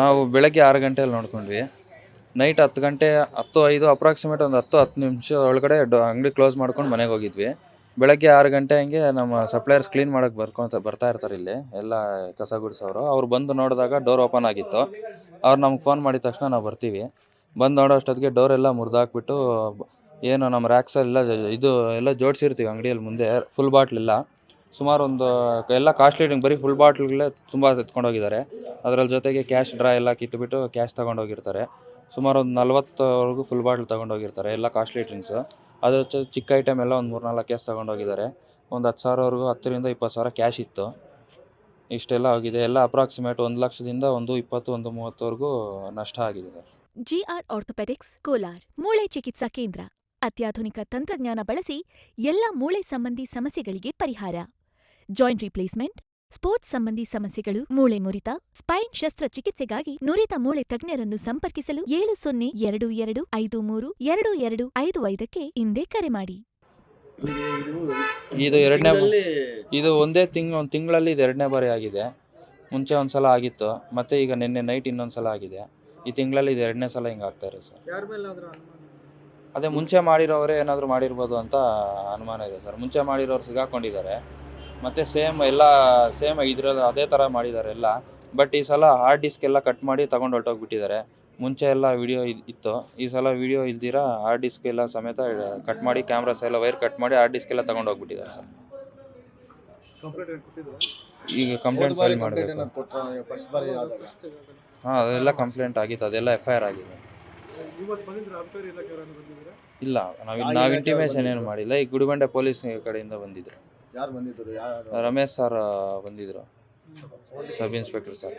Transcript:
ನಾವು ಬೆಳಗ್ಗೆ ಆರು ಗಂಟೆಯಲ್ಲಿ ನೋಡ್ಕೊಂಡ್ವಿ. ನೈಟ್ ಹತ್ತು ಗಂಟೆ, ಹತ್ತು ಐದು ಅಪ್ರಾಕ್ಸಿಮೇಟ್ ಒಂದು ಹತ್ತು ಹತ್ತು ನಿಮಿಷ ಒಳಗಡೆ ಅಂಗಡಿ ಕ್ಲೋಸ್ ಮಾಡ್ಕೊಂಡು ಮನೆಗೆ ಹೋಗಿದ್ವಿ. ಬೆಳಗ್ಗೆ ಆರು ಗಂಟೆ ಹಂಗೆ ನಮ್ಮ ಸಪ್ಲೈಯರ್ಸ್ ಕ್ಲೀನ್ ಮಾಡೋಕ್ಕೆ ಬರ್ಕೊಂತ ಬರ್ತಾ ಇರ್ತಾರೆ ಇಲ್ಲಿ. ಎಲ್ಲ ಕಸ ಗುಡಿಸೋರು. ಅವ್ರು ಬಂದು ನೋಡಿದಾಗ ಡೋರ್ ಓಪನ್ ಆಗಿತ್ತು. ಅವ್ರು ನಮ್ಗೆ ಫೋನ್ ಮಾಡಿದ ತಕ್ಷಣ ನಾವು ಬರ್ತೀವಿ. ಬಂದು ನೋಡೋ ಅಷ್ಟೊತ್ತಿಗೆ ಡೋರ್ ಎಲ್ಲ ಮುರಿದಾಕ್ಬಿಟ್ಟು, ಏನು ನಮ್ಮ ರ್ಯಾಕ್ಸೆಲ್ಲ ಇದು ಎಲ್ಲ ಜೋಡಿಸಿರ್ತೀವಿ ಅಂಗಡಿಯಲ್ಲಿ ಮುಂದೆ ಫುಲ್ ಬಾಟ್ಲಿಲ್ಲ ಸುಮಾರು ಒಂದು ಎಲ್ಲ ಕಾಸ್ಟ್ಲಿ ಬರೀ ಫುಲ್ ಬಾಟ್ಲ್ಗಳೇ ತುಂಬ ಎತ್ಕೊಂಡೋಗಿದ್ದಾರೆ. ಅದರ ಜೊತೆಗೆ ಕ್ಯಾಶ್ ಡ್ರಾ ಎಲ್ಲ ಕಿತ್ಬಿಟ್ಟು ಕ್ಯಾಶ್ ತೊಗೊಂಡೋಗಿರ್ತಾರೆ. ಸುಮಾರು ಒಂದು ನಲ್ವತ್ತವರೆಗೂ ಫುಲ್ ಬಾಟ್ಲ್ ತೊಗೊಂಡೋಗಿರ್ತಾರೆ, ಎಲ್ಲ ಕಾಸ್ಟ್ಲಿ ಡ್ರಿಂಕ್ಸು ಅದ್ರ ಜೊತೆ ಚಿಕ್ಕ ಐಟಮ್ ಎಲ್ಲ ಒಂದು ಮೂರು ನಾಲ್ಕು ಕ್ಯಾಶ್ ತೊಗೊಂಡೋಗಿದ್ದಾರೆ. ಒಂದು ಹತ್ತು ಸಾವಿರವರೆಗೂ, ಹತ್ತರಿಂದ ಇಪ್ಪತ್ತು ಸಾವಿರ ಕ್ಯಾಶ್ ಇತ್ತು. ಇಷ್ಟೆಲ್ಲ ಆಗಿದೆ. ಎಲ್ಲ ಅಪ್ರಾಕ್ಸಿಮೇಟ್ ಒಂದು ಲಕ್ಷದಿಂದ ಒಂದು ಇಪ್ಪತ್ತು, ಒಂದು ಮೂವತ್ತವರೆಗೂ ನಷ್ಟ ಆಗಿದೆ. GR orthopaedics, Kolar. ಮೂಳೆ ಚಿಕಿತ್ಸಾ ಕೇಂದ್ರ. ಅತ್ಯಾಧುನಿಕ ತಂತ್ರಜ್ಞಾನ ಬಳಸಿ ಎಲ್ಲ ಮೂಳೆ ಸಂಬಂಧಿ ಸಮಸ್ಯೆಗಳಿಗೆ ಪರಿಹಾರ. ಜಾಯಿಂಟ್ ರಿಪ್ಲೇಸ್ಮೆಂಟ್ ಸ್ಪೋರ್ಟ್ಸ್ ಸಂಬಂಧಿ ಸಮಸ್ಯೆಗಳು ಮೂಳೆ ಮುರಿತ ಸ್ಪೈನ್ ಶಸ್ತ್ರಚಿಕಿತ್ಸೆಗಾಗಿ ನುರಿತ ಮೂಳೆ ತಜ್ಞರನ್ನು ಸಂಪರ್ಕಿಸಲು ಏಳು ಸೊನ್ನೆ ಎರಡು ಎರಡು ಐದು ಮೂರು ಎರಡು ಎರಡು ಐದು ಐದಕ್ಕೆ ಹಿಂದೆ ಕರೆ ಮಾಡಿ. ಇದು ಎರಡನೇ ಇದು ಒಂದೇ ತಿಂಗ್ ಒಂದು ತಿಂಗಳಲ್ಲಿ ಇದು ಎರಡನೇ ಬಾರಿ ಆಗಿದೆ. ಮುಂಚೆ ಒಂದು ಸಲ ಆಗಿತ್ತು ಮತ್ತೆ ಈಗ ನಿನ್ನೆ ನೈಟ್ ಇನ್ನೊಂದು ಸಲ ಆಗಿದೆ. ಈ ತಿಂಗಳಲ್ಲಿ ಇದು ಎರಡನೇ ಸಲ ಹಿಂಗೆ ಆಗ್ತಾ ಇರೋದು ಸರ್. ಯಾರ ಮೇಲೆ ಆದ್ರೂ ಅನುಮಾನ ಅದೇ ಮುಂಚೆ ಮಾಡಿರೋರೇ ಏನಾದರೂ ಮಾಡಿರ್ಬೋದು ಅಂತ ಅನುಮಾನ ಇದೆ ಸರ್. ಮುಂಚೆ ಮಾಡಿರೋರು ಸಿಗಾಕೊಂಡಿದ್ದಾರೆ. ಮತ್ತು ಸೇಮ್ ಎಲ್ಲ ಸೇಮ್ ಇದ್ರಲ್ಲಿ ಅದೇ ಥರ ಮಾಡಿದ್ದಾರೆ ಎಲ್ಲ. ಬಟ್ ಈ ಸಲ ಹಾರ್ಡ್ ಡಿಸ್ಕ್ ಎಲ್ಲ ಕಟ್ ಮಾಡಿ ತಗೊಂಡು ಹೊರಟೋಗ್ಬಿಟ್ಟಿದ್ದಾರೆ. ಮುಂಚೆ ಎಲ್ಲ ವಿಡಿಯೋ ಇತ್ತು. ಈ ಸಲ ವಿಡಿಯೋ ಇಲ್ದಿರ ಹಾರ್ಡ್ ಡಿಸ್ಕ್ ಎಲ್ಲ ಸಮೇತ ಕಟ್ ಮಾಡಿ ಕ್ಯಾಮ್ರಾಸ್ ಎಲ್ಲ ವೈರ್ ಕಟ್ ಮಾಡಿ ಹಾರ್ಡ್ ಡಿಸ್ಕ್ ಎಲ್ಲ ತಗೊಂಡು ಹೋಗ್ಬಿಟ್ಟಿದ್ದಾರೆ ಸರ್. ಕಂಪ್ಲೇಂಟ್ ಕೊಟ್ಟಿದ್ರು? ಈಗ ಕಂಪ್ಲೇಂಟ್ ಫೈಲ್ ಮಾಡಬೇಕು. ಫಸ್ಟ್ ಬಾರಿ ಆದಾಗ ಹಾಂ ಅದೆಲ್ಲ ಕಂಪ್ಲೇಂಟ್ ಆಗಿತ್ತು. ಅದೆಲ್ಲ ಎಫ್ ಐ ಆರ್ ಆಗಿದೆ. ಇಲ್ಲ ನಾವು ನಾವು ಇಂಟಿಮೇಷನ್ ಏನು ಮಾಡಿಲ್ಲ. ಈ ಗುಡಿಬಂಡೆ ಪೊಲೀಸ್ ಕಡೆಯಿಂದ ಬಂದಿದ್ರು. ಯಾರು ಬಂದಿದ್ರು? ಯಾರು? ರಮೇಶ್ ಸರ್ ಬಂದಿದ್ರು. Sub inspector sir